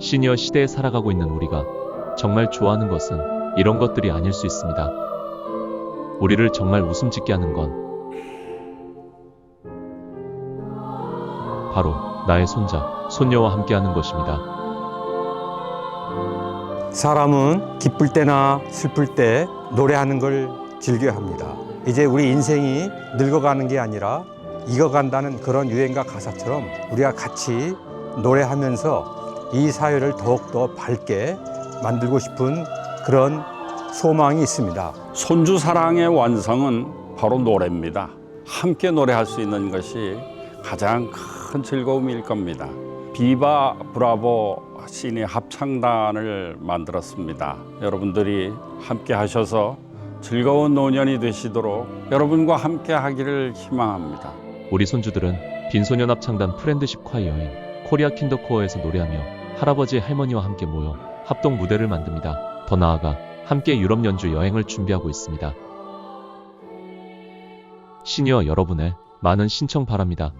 시니어 시대에 살아가고 있는 우리가 정말 좋아하는 것은 이런 것들이 아닐 수 있습니다. 우리를 정말 웃음 짓게 하는 건 바로 나의 손자, 손녀와 함께 하는 것입니다. 사람은 기쁠 때나 슬플 때 노래하는 걸 즐겨야 합니다. 이제 우리 인생이 늙어가는 게 아니라 익어간다는 그런 유행가 가사처럼 우리가 같이 노래하면서 이 사회를 더욱더 밝게 만들고 싶은 그런 소망이 있습니다. 손주 사랑의 완성은 바로 노래입니다. 함께 노래할 수 있는 것이 가장 큰 즐거움일 겁니다. 비바 브라보 시니 합창단을 만들었습니다. 여러분들이 함께 하셔서 즐거운 노년이 되시도록 여러분과 함께 하기를 희망합니다. 우리 손주들은 빈소년 합창단 프렌드십 콰이어인 코리아 킨더코어에서 노래하며 할아버지 할머니와 함께 모여 합동 무대를 만듭니다. 더 나아가 함께 유럽 연주 여행을 준비하고 있습니다. 시니어 여러분의 많은 신청 바랍니다.